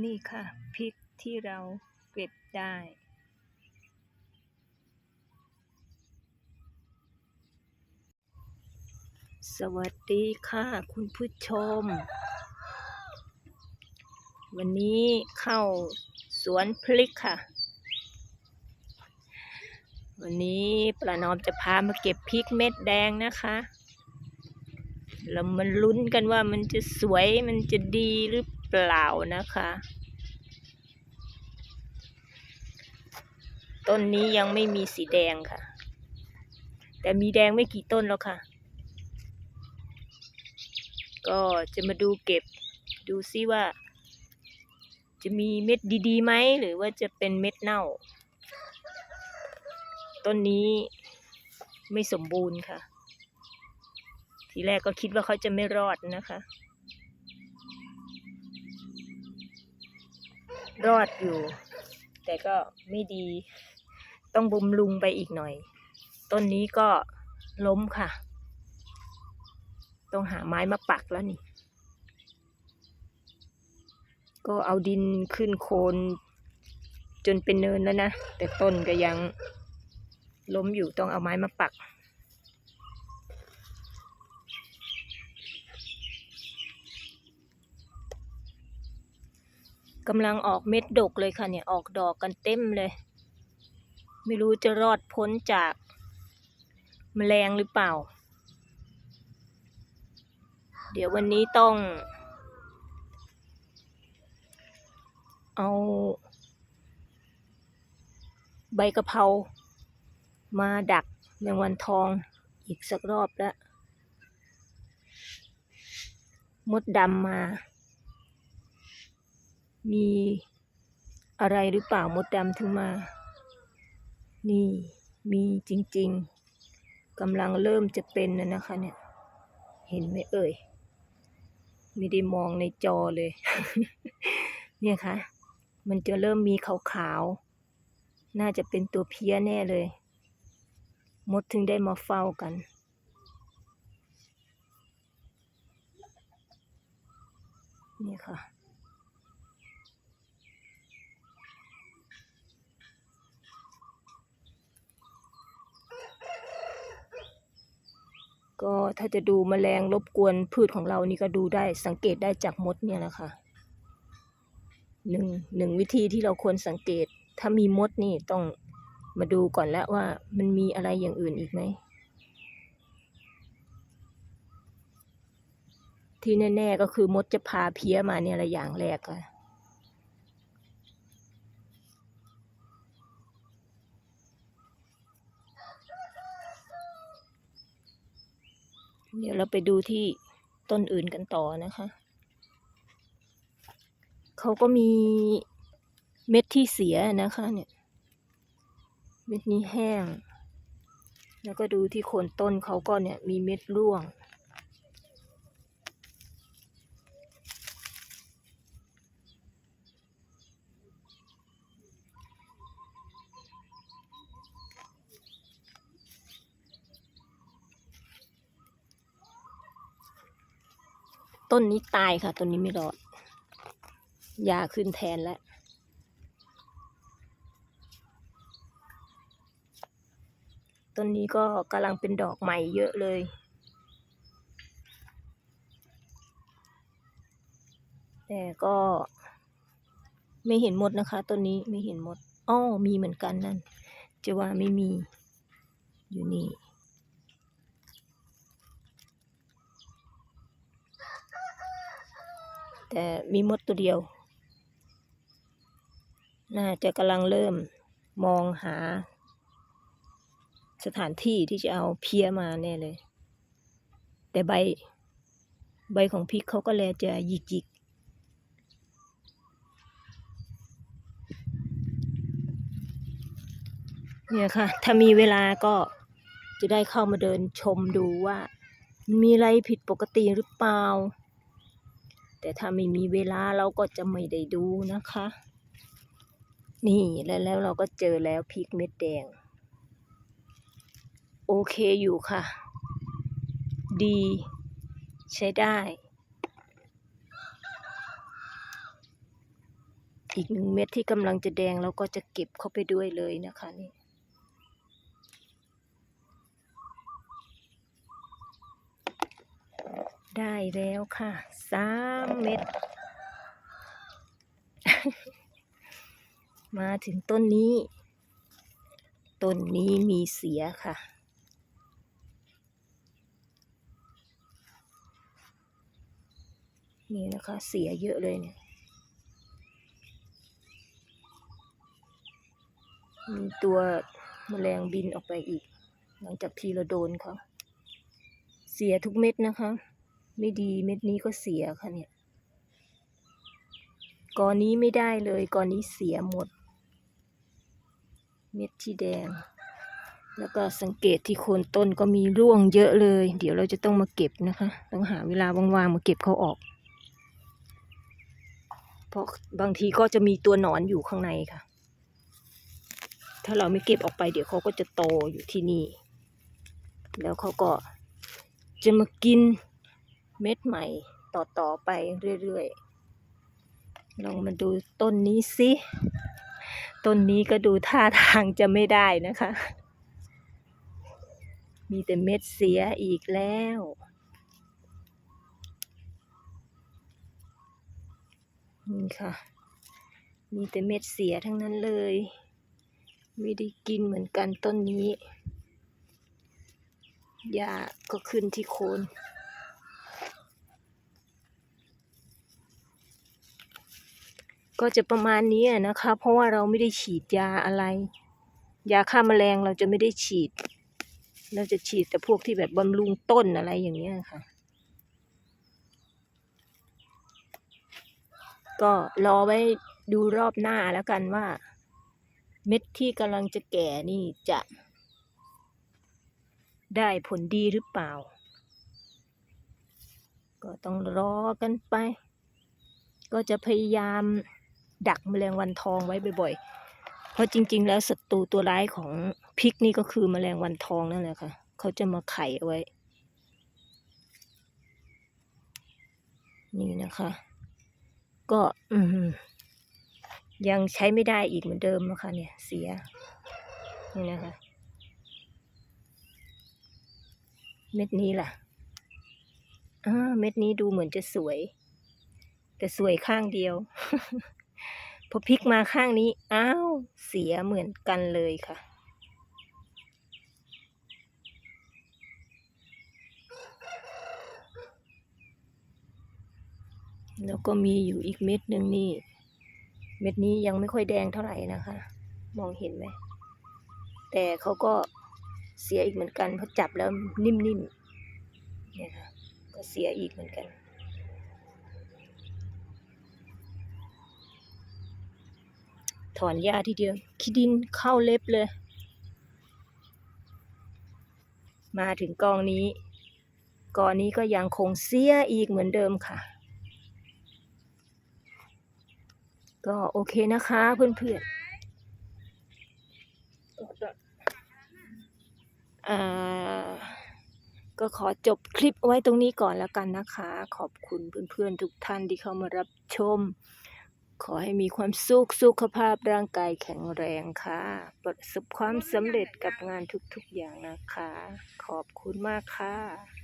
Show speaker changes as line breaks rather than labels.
นี่ค่ะพริกที่เราเก็บได้ สวัสดีค่ะคุณผู้ชม วันนี้เข้าสวนพริกค่ะ วันนี้ประนอมจะพามาเก็บพริกเม็ดแดงนะคะเรามันลุ้นกันว่ามันจะสวยมันจะดีหรือเปล่านะคะ ต้นนี้ยังไม่มีสีแดงค่ะ แต่มีแดงไม่กี่ต้นแล้วค่ะ ก็จะมาดูเก็บดูซิว่า จะมีเม็ดดีๆไหมหรือว่าจะเป็นเม็ดเน่า ต้นนี้ไม่สมบูรณ์ค่ะ ทีแรกก็คิดว่าเขาจะไม่รอดนะคะ รอดอยู่ แต่ก็ไม่ดี ต้องบำรุงไปอีกหน่อย ต้นนี้ก็ล้มค่ะ ต้องหาไม้มาปักแล้วนี่ ก็เอาดินขึ้นโคนจนเป็นเนินแล้วนะ แต่ต้นก็ยังล้มอยู่ต้องเอาไม้มาปัก กำลังออกเม็ดดกเลยค่ะเนี่ยออกดอกกันเต็มเลย ไม่รู้จะรอดพ้นจากแมลงหรือเปล่า เดี๋ยววันนี้ต้อง เอา ใบกะเพรามาดักแมงวันทองอีกสักรอบแล้วมดดำมา มีอะไรหรือเปล่ามดดำถึงมา นี่มีจริง ๆกำลังเริ่มจะเป็นนะนะคะ เนี่ย เห็นไหมเอ่ย ไม่ได้มองในจอเลย เนี่ยค่ะ มันจะเริ่มมีขาวๆ น่าจะเป็นตัวเพี้ยแน่เลย มดถึงได้มาเฝ้ากันนี่ค่ะ ก็ถ้าจะดูแมลงรบกวนพืชของเรานี่ก็ดูได้สังเกตได้จากมดเนี่ยแหละค่ะหนึ่งหนึ่งวิธีที่เราควรสังเกต ถ้ามีมดนี่ต้องมาดูก่อนแล้วว่ามันมีอะไรอย่างอื่นอีกไหม ที่แน่ ๆ ก็คือมดจะพาเพี้ยมาเนี่ยละอย่างแรกค่ะ เดี๋ยวเราไปดูที่ต้นอื่นกันต่อนะคะ เขาก็มีเม็ดที่เสียนะคะเนี่ย เม็ดนี้แห้ง แล้วก็ดูที่โคนต้นเขาก็เนี่ยมีเม็ดร่วง ต้นนี้ตายค่ะ ต้นนี้ไม่รอดยาขึ้นแทนแล้วต้นนี้ก็กำลังเป็นดอกใหม่เยอะเลย แต่ก็ไม่เห็นหมดนะคะต้นนี้ไม่เห็นหมดอ้อมีเหมือนกันนั่น จะว่าไม่มีอยู่นี่ แต่มีมดตัวเดียว น่าจะกำลังเริ่มมองหา สถานที่ที่จะเอาเพียมาแน่เลย แต่ใบ ใบของพริกเขาก็แลจะหยิกหยิกเนี่ยค่ะ ถ้ามีเวลาก็จะได้เข้ามาเดินชมดูว่า มีอะไรผิดปกติหรือเปล่า แต่ถ้าไม่มีเวลาเราก็จะไม่ได้ดูนะคะ นี่แล้วแล้วเราก็เจอแล้วพริกเม็ดแดง โอเคอยู่ค่ะ ดี ใช้ได้ อีกหนึ่งเม็ดที่กำลังจะแดงเราก็จะเก็บเข้าไปด้วยเลยนะคะนี่ ได้แล้วค่ะสามเม็ด มาถึงต้นนี้ ต้นนี้มีเสียค่ะ นี่นะคะ เสียเยอะเลยเนี่ย มีตัวแมลงบินออกไปอีก หลังจากที่เราโดนเขาเสียทุกเม็ดนะคะ ไม่ดีเม็ดนี้ก็เสียค่ะเนี่ยกอนี้ไม่ได้เลยกอนี้เสียหมด เม็ดที่แดง แล้วก็สังเกตที่โคนต้นก็มีร่วงเยอะเลย เดี๋ยวเราจะต้องมาเก็บนะคะ ต้องหาเวลาว่างๆมาเก็บเขาออก เพราะบางทีก็จะมีตัวหนอนอยู่ข้างในค่ะ ถ้าเราไม่เก็บออกไป เดี๋ยวเขาก็จะโตอยู่ที่นี่ แล้วเขาก็จะมากิน เม็ดใหม่ต่อๆไปเรื่อยๆ ลองมาดูต้นนี้สิ ต้นนี้ก็ดูท่าทางจะไม่ได้นะคะ มีแต่เม็ดเสียอีกแล้วนี่ค่ะ มีแต่เม็ดเสียทั้งนั้นเลย ไม่ได้กินเหมือนกันต้นนี้หญ้าก็ขึ้นที่โคน ก็จะประมาณนี้นะคะ เพราะว่าเราไม่ได้ฉีดยาอะไร ยาฆ่าแมลงเราจะไม่ได้ฉีด เราจะฉีดแต่พวกที่แบบบำรุงต้นอะไรอย่างเงี้ยค่ะ ก็รอไว้ดูรอบหน้าแล้วกันว่า เม็ดที่กำลังจะแก่นี่จะ ได้ผลดีหรือเปล่า ก็ต้องรอกันไป ก็จะพยายาม ดักแมลงวันทองไว้บ่อยๆ เพราะจริง ๆ แล้วศัตรูตัวร้ายของพริกนี่ก็คือแมลงวันทองนั่นแหละค่ะ เขาจะมาไข่เอาไว้ นี่นะคะ ก็อืยังใช้ไม่ได้อีกเหมือนเดิมนะคะเนี่ย เสีย นี่นะคะ เม็ดนี้ล่ะอ่าเม็ดนี้ดูเหมือนจะสวย แต่สวยข้างเดียว พอพลิกมาข้างนี้ อ้าว เสียเหมือนกันเลยค่ะ แล้วก็มีอยู่อีกเม็ดหนึ่งนี่ เม็ดนี้ยังไม่ค่อยแดงเท่าไหร่นะคะ มองเห็นไหม แต่เขาก็เสียอีกเหมือนกันเพราะจับแล้วนิ่มๆเนี่ยค่ะก็เสียอีกเหมือนกัน ถอนหญ้าทีเดียวขี้ดินเข้าเล็บเลย มาถึงกองนี้กองนี้ก็ยังคงเสียอีกเหมือนเดิมค่ะ ก็โอเคนะคะเพื่อนๆก็ขอจบคลิปไว้ตรงนี้ก่อนแล้วกันนะคะ ขอบคุณเพื่อนๆทุกท่านที่เข้ามารับชม ขอให้มีความสุขสุขภาพร่างกายแข็งแรงค่ะ ประสบความสำเร็จกับงานทุกๆอย่างนะคะ ขอบคุณมากค่ะ